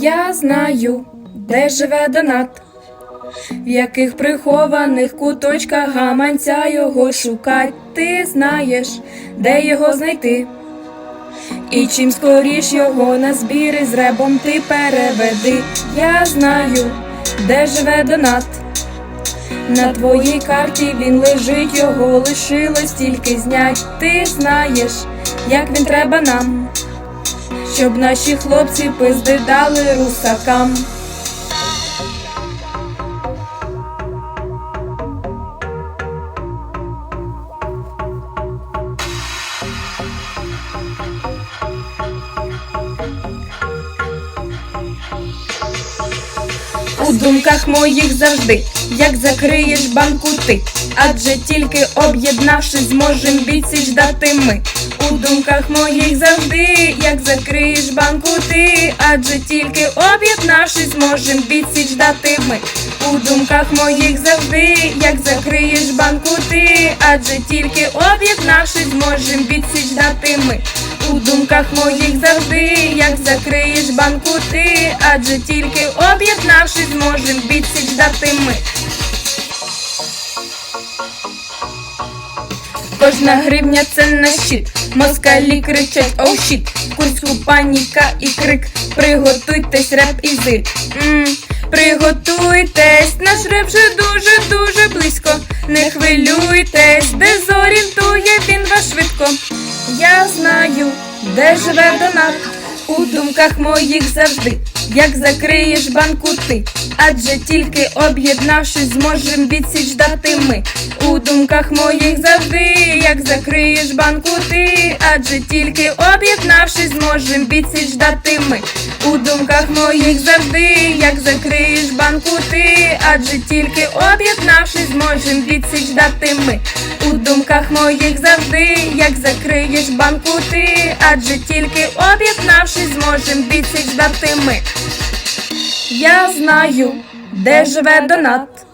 Я знаю, де живе донат, в яких прихованих куточках гаманця його шукать. Ти знаєш, де його знайти. І чим скоріш його на збіри з ребом ти переведи. Я знаю, де живе донат. На твоїй карті він лежить, його лишилось тільки знять. Ти знаєш, як він треба нам, щоб наші хлопці пизди дали русакам. У думках моїх завжди, як закриєш банку ти, адже тільки об'єднавшись, зможем відсіч дати ми. У думках моїх завжди, як закриєш банку ти, адже тільки об'єднавшись, зможем відсіч дати ми. У думках моїх завжди, як закриєш банку ти, адже тільки об'єднавшись, зможем відсіч дати ми. У думках моїх завжди, як закриєш банку ти, адже тільки об'єднавшись, зможем відсіч дати ми. Кожна гривня це на щит. Москалі кричать оу щит. В Курську паніка і крик. Приготуйтесь, реп і зир. м Приготуйтесь, наш реп вже дуже дуже близько. Не хвилюйтесь, дезорієнтує він вас швидко. Я знаю, де живе донат. У думках моїх завжди, як закриєш банку ти, адже тільки об'єднавшись, зможем відсіч дати ми. У думках моїх завжди, як закриєш банку ти, адже тільки об'єднавшись, зможем відсіч дати ми. У думках моїх завжди, як закриєш банку ти, адже тільки об'єднавшись, зможем відсіч дати ми. У думках моїх завжди, як закриєш банку ти, адже тільки об'єднавшись, зможем відсіч дати ми. Я знаю, де живе донат.